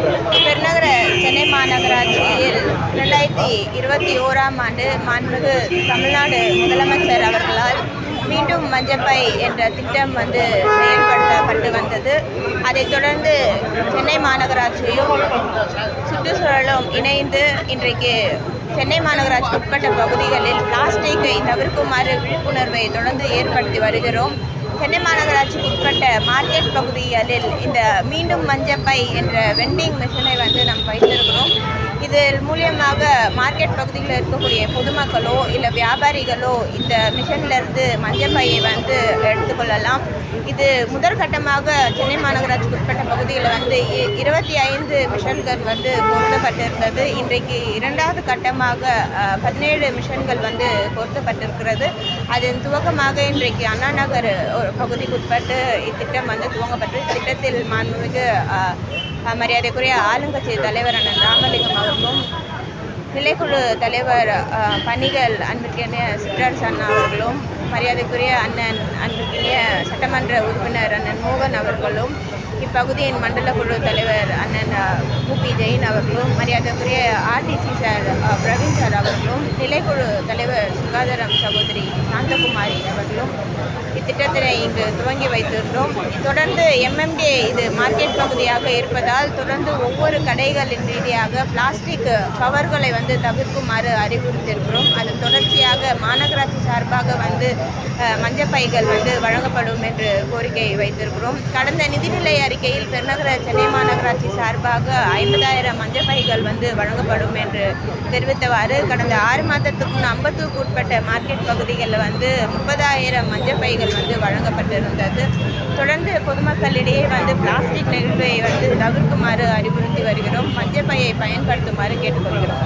பெருநகர சென்னை மாநகராட்சியில் இரண்டாயிரத்தி இருபத்தி ஓராம் ஆண்டு மாண்புமிகு தமிழ்நாடு முதலமைச்சர் அவர்களால் மீண்டும் மஞ்சப்பை என்ற திட்டம் வந்து செயல்படுத்தப்பட்டு வந்தது. அதைத் தொடர்ந்து சென்னை மாநகராட்சியும் சுற்றுச்சூழலும் இணைந்து இன்றைக்கு சென்னை மாநகராட்சிக்கு உட்பட்ட பகுதிகளில் பிளாஸ்டிக்கை தவிர்க்குமாறு விழிப்புணர்வை தொடர்ந்து ஏற்படுத்தி வருகிறோம். சென்னை மாநகராட்சிக்கு உட்பட்ட மார்க்கெட் பகுதிகளில் இந்த மீண்டும் மஞ்சப்பை என்ற வெண்டிங் மிஷினை வந்து நாம் வைத்திருக்கிறோம். இதன் மூலியமாக மார்க்கெட் பகுதிகளில் இருக்கக்கூடிய பொதுமக்களோ இல்லை வியாபாரிகளோ இந்த மிஷன்லேருந்து மஞ்சப்பையை வந்து எடுத்துக்கொள்ளலாம். இது முதற்கட்டமாக சென்னை மாநகராட்சிக்கு உட்பட்ட பகுதியில் வந்து இ- இருபத்தி ஐந்து மிஷன்கள் வந்து பொருத்தப்பட்டிருந்தது. இன்றைக்கு இரண்டாவது கட்டமாக பதினேழு மிஷன்கள் வந்து பொருத்தப்பட்டிருக்கிறது. அதன் துவக்கமாக இன்றைக்கு அண்ணா நகர் ஒரு பகுதிக்கு உட்பட்டு இத்திட்டம் வந்து துவங்கப்பட்டு திட்டத்தில் மாண்புமிகு மரியாதைக்குரிய ஆளுங்கட்சி தலைவர் அண்ணன் ராமலிங்கம் அவர்களும் கிளைக்குழு தலைவர் பணிகள் அன்பிற்கினிய சிற்றரசன் அவர்களும் மரியாதைக்குரிய அண்ணன் அன்பிற்கினிய சட்டமன்ற உறுப்பினர் அண்ணன் மோகன் அவர்களும் இப்பகுதியின் மண்டல குழு தலைவர் அண்ணன் அஹ், ஜெயின் அவர்களும் மரியாதைக்குரிய ஆர்டிசி சார் பிரவீன் சார் அவர்களும் நிலைக்குழு தலைவர் சுகாதாரம் சகோதரி சாந்தகுமாரி அவர்களும் இத்திட்டத்தினை இங்கு துவங்கி வைத்திருந்தோம். தொடர்ந்து எம்எம்டே இது மார்க்கெட் பகுதியாக இருப்பதால் தொடர்ந்து ஒவ்வொரு கடைகளின் ரீதியாக பிளாஸ்டிக் கவர்களை வந்து தவிர்க்குமாறு அறிவுறுத்தியிருக்கிறோம். அது தொடர்ச்சியாக மாநகராட்சி சார்பாக வந்து மஞ்சள் மஞ்சப்பைகள் வந்து வழங்கப்படும் என்று கோரிக்கை வைத்திருக்கிறோம். கடந்த நிதிநிலை அறிக்கையில் பெருநகர சென்னை மாநகராட்சி சார்பாக ஐம்பதாயிரம் மஞ்சப்பைகள் வந்து வழங்கப்படும் என்று தெரிவித்தவாறு கடந்த ஆறு மாதத்துக்கு ஐம்பத்துக்கு உட்பட்ட மார்க்கெட் பகுதிகளில் வந்து முப்பதாயிரம் மஞ்சப்பைகள் வந்து வழங்கப்பட்டிருந்தது. தொடர்ந்து பொதுமக்களிடையே வந்து பிளாஸ்டிக் நெகிழ்வை வந்து தவிர்க்குமாறு அறிவுறுத்தி வருகிறோம். மஞ்சப்பையை பயன்படுத்துமாறு கேட்டுக்கொள்கிறோம்.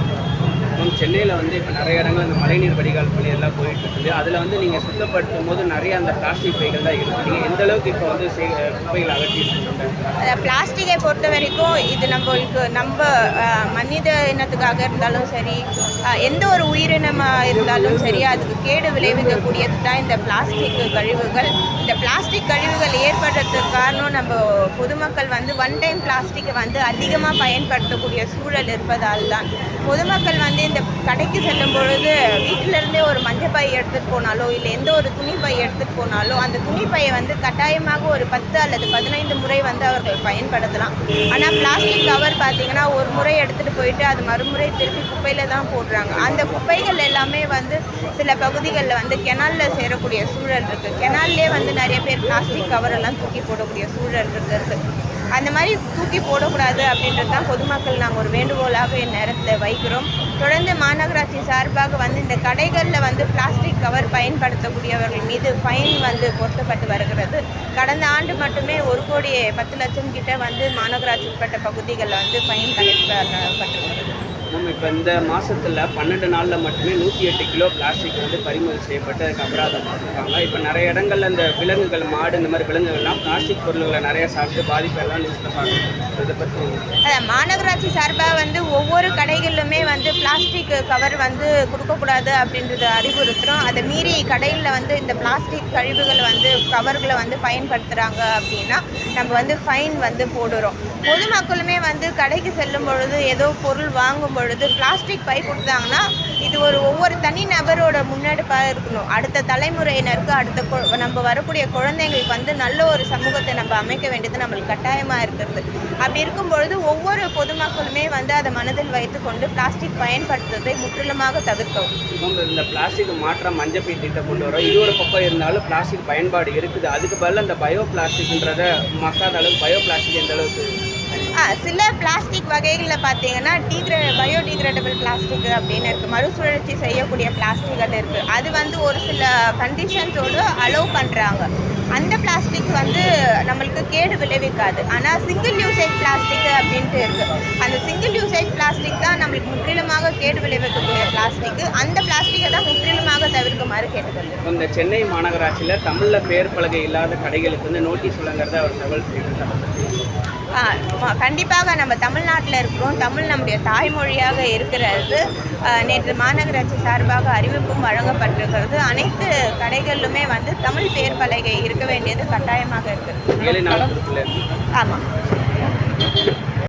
மேம் சென்னையில் வந்து இப்போ நிறைய இடங்கள் அந்த மழைநீர் வடிகால் பணி எல்லாம் போயிட்டு இருக்குது. அதில் வந்து நீங்கள் சுத்தப்படுத்தும் போது நிறைய அந்த பிளாஸ்டிக் பைகள் தான் இருக்குது நீங்கள் எந்த அளவுக்கு இப்போ வந்து குப்பைகள் குப்பைகளை அகற்றிட்டு பிளாஸ்டிக்கை பொறுத்த வரைக்கும் இது நம்மளுக்கு நம்ம மனித இனத்துக்காக இருந்தாலும் சரி எந்த ஒரு உயிரினமாக இருந்தாலும் சரி அதுக்கு கேடு விளைவிக்கக்கூடியது தான் இந்த பிளாஸ்டிக் கழிவுகள். இந்த பிளாஸ்டிக் கழிவுகள் ஏற்படுறதுக்கு காரணம் நம்ம பொதுமக்கள் வந்து ஒன் டைம் பிளாஸ்டிக்கை வந்து அதிகமாக பயன்படுத்தக்கூடிய சூழல் இருப்பதால் தான். பொதுமக்கள் வந்து இந்த கடைக்கு செல்லும் பொழுது வீட்டிலிருந்தே ஒரு மஞ்சள் பை எடுத்துகிட்டு போனாலோ இல்லை எந்த ஒரு துணி பை எடுத்துகிட்டு போனாலோ அந்த துணி பையை வந்து கட்டாயமாக ஒரு பத்து அல்லது பதினைந்து முறை வந்து அவர்கள் பயன்படுத்தலாம். ஆனால் பிளாஸ்டிக் கவர் பார்த்திங்கன்னா ஒரு முறை எடுத்துகிட்டு போயிட்டு அது மறுமுறை திருப்பி குப்பையில் தான் போடுறாங்க அந்த குப்பைகள் எல்லாமே வந்து சில பகுதிகளில் வந்து கெனாலில் சேரக்கூடிய சூழல் இருக்குது கெனால்லே வந்து நிறைய பேர் பிளாஸ்டிக் கவரெல்லாம் தூக்கி போடக்கூடிய சூழல் இருக்கிறது அந்த மாதிரி தூக்கி போடக்கூடாது அப்படின்றது தான் பொதுமக்கள் நாங்கள் ஒரு வேண்டுகோளாக இந்நேரத்தில் வைக்கிறோம். தொடர்ந்து மாநகராட்சி சார்பாக வந்து இந்த கடைகளில் வந்து பிளாஸ்டிக் கவர் பயன்படுத்தக்கூடியவர்கள் மீது ஃபைன் வந்து பொருத்தப்பட்டு வருகிறது. கடந்த ஆண்டு மட்டுமே ஒரு கோடி பத்து லட்சம் கிட்ட வந்து மாநகராட்சி உட்பட்ட பகுதிகளில் வந்து ஃபைன் கலெக்டப்பட்டிருக்கிறது மேம் இப்போ இந்த மாதத்தில் பன்னெண்டு நாளில் மட்டுமே நூற்றி எட்டு கிலோ பிளாஸ்டிக் வந்து பறிமுதல் செய்யப்பட்டு அதுக்கு அபராதம் கொடுத்துருக்காங்க இப்போ நிறைய இடங்கள்ல இந்த விலங்குகள் மாடு இந்த மாதிரி விலங்குகள்லாம் பிளாஸ்டிக் பொருள்களை நிறைய சாப்பிட்டு பாதிப்பெல்லாம் நியூஸில் பார்க்குறோம் இதை பற்றி அதான் மாநகராட்சி சார்பாக வந்து ஒவ்வொரு கடைகளிலுமே வந்து பிளாஸ்டிக் கவர் வந்து கொடுக்கக்கூடாது அப்படின்றத அறிவுறுத்துகிறோம் அதை மீறி கடையில் வந்து இந்த பிளாஸ்டிக் கழிவுகள் வந்து கவர்களை வந்து பயன்படுத்துகிறாங்க அப்படின்னா நம்ம வந்து ஃபைன் வந்து போடுறோம். பொதுமக்களுமே வந்து கடைக்கு செல்லும் பொழுது ஏதோ பொருள் வாங்கும் பொழுது பிளாஸ்டிக் பை கொடுத்தாங்கன்னா இது ஒரு ஒவ்வொரு தனி நபரோட முன்னெடுப்பாக இருக்கணும். அடுத்த தலைமுறையினருக்கு அடுத்த நம்ம வரக்கூடிய குழந்தைங்களுக்கு வந்து நல்ல ஒரு சமூகத்தை நம்ம அமைக்க வேண்டியது நம்மளுக்கு கட்டாயமாக இருக்கிறது. அப்படி இருக்கும் பொழுது ஒவ்வொரு பொதுமக்களுமே வந்து அதை மனதில் வைத்துக்கொண்டு பிளாஸ்டிக் பயன்படுத்துவதை முற்றிலுமாக தவிர்க்கவும். இந்த பிளாஸ்டிக் மாற்றம் மஞ்சப்பை திட்டம் கொண்டு வரோம். இது ஒரு பக்கம் இருந்தாலும் பிளாஸ்டிக் பயன்பாடு இருக்குது. அதுக்கு பதிலாக அந்த பயோ பிளாஸ்டிக்ன்றத மக்காத அளவுக்கு பயோ பிளாஸ்டிக் எந்த அளவுக்கு சில பிளாஸ்டிக் வகைகளில் பார்த்தீங்கன்னா டீக்ரே பயோடிகிரேடபிள் பிளாஸ்டிக் அப்படின்னு இருக்குது மறுசுழற்சி செய்யக்கூடிய பிளாஸ்டிக்கள் இருக்குது அது வந்து ஒரு சில கண்டிஷன்ஸோடு அலோவ் பண்ணுறாங்க அந்த பிளாஸ்டிக் வந்து நம்மளுக்கு கேடு விளைவிக்காது. ஆனால் சிங்கிள் யூசேஜ் பிளாஸ்டிக் அப்படின்ட்டு இருக்குது அந்த சிங்கிள் யூசேஜ் பிளாஸ்டிக் தான் நம்மளுக்கு முக்கிய கேடு விளைவிக்கக்கூடிய பிளாஸ்டிக் அந்த பிளாஸ்டிக்கை தான் முற்றிலுமாக தவிர்க்குமாறு கேட்டுக்கொள்கிறேன். இந்த சென்னை மாநகராட்சியில் தமிழில் பேர் பலகை இல்லாத கடைகளுக்கு வந்து நோட்டீஸ் வழங்குறத அவர் தகவல் கண்டிப்பாக நம்ம தமிழ்நாட்டில் இருக்கிறோம். தமிழ் நம்முடைய தாய்மொழியாக இருக்கிறது. நேற்று மாநகராட்சி சார்பாக அறிவிப்பும் வழங்கப்பட்டிருக்கிறது. அனைத்து கடைகளிலுமே வந்து தமிழ் பேர் பலகை இருக்க வேண்டியது கட்டாயமாக இருக்குது ஆமாம்